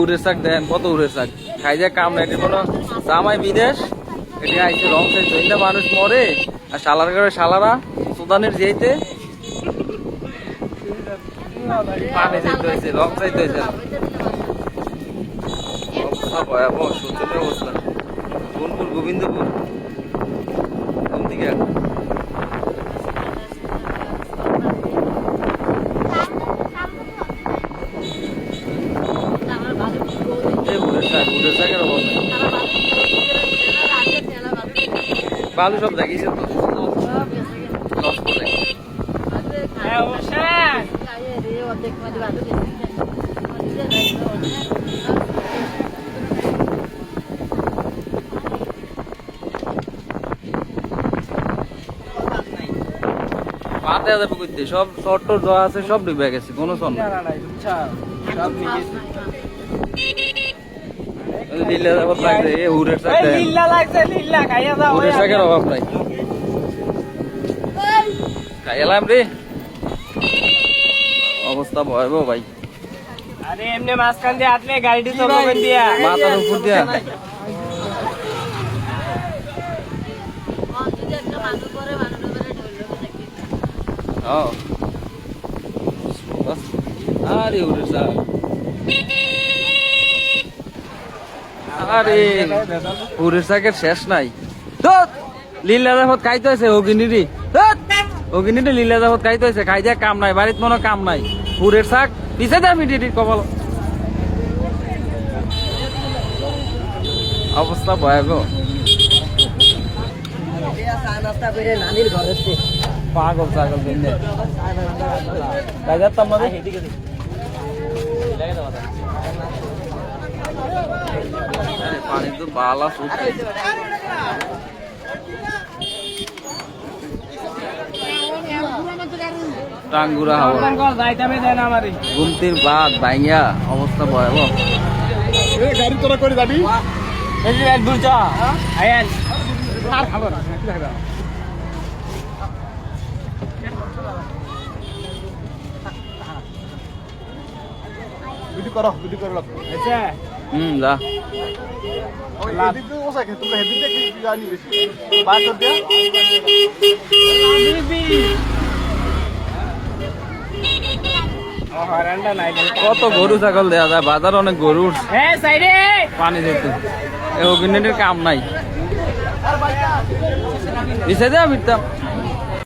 উড়ে শাক দেন কত উড়ে শাক। খাই যায় কাম নাই এটি কোনো জামাই বিদেশ এটি আইছে রং সাইজ মানুষ মরে, আর শালার ঘরে শালারা সুদানের যেতে পানি হয়েছে রং গোবিন্দপুর। কোন দিকে? বালু সব দেখিয়েছে তো? আছে সব শর্ট আছে সব ডুবে গেছে কোনো সন লাগছে এ শাকের অভাব নাই। খাই রে। অবস্থা ভয়াবহ ভাই। আরে এমনি মাঝখান দিয়ে হাঁটলে গাড়িটি চলবেন দিয়া। মাথার উপর দিয়া। ও। আরে উড়ের শাক আরে শাকের শেষ নাই। তো লীলা জাফত খাইতে হয়েছে অগিনিরি অগিনিরি লীলা জাফত খাইতে হয়েছে খাই দিয়া কাম নাই, বাড়িত মনে কাম নাই। পুরের শাক, পিছে দে ডিডি কপাল। অবস্থা ভয়াবহ। পাগল ছাগল দিনে। না পানি তো বালা শুকছে টাঙ্গুরা হাওয়া। যাইতামে দেন আমারে গুমতির বাদ ভাইয়া অবস্থা ভয়াবহ। গাড়ি তোরা করে যাবি? করো করো। হুম যা। কত গরু ছাগল দেওয়া যায়? বাজার অনেক গরু পানি যেতে এই কাম নাই। দিছে দে মিটতাম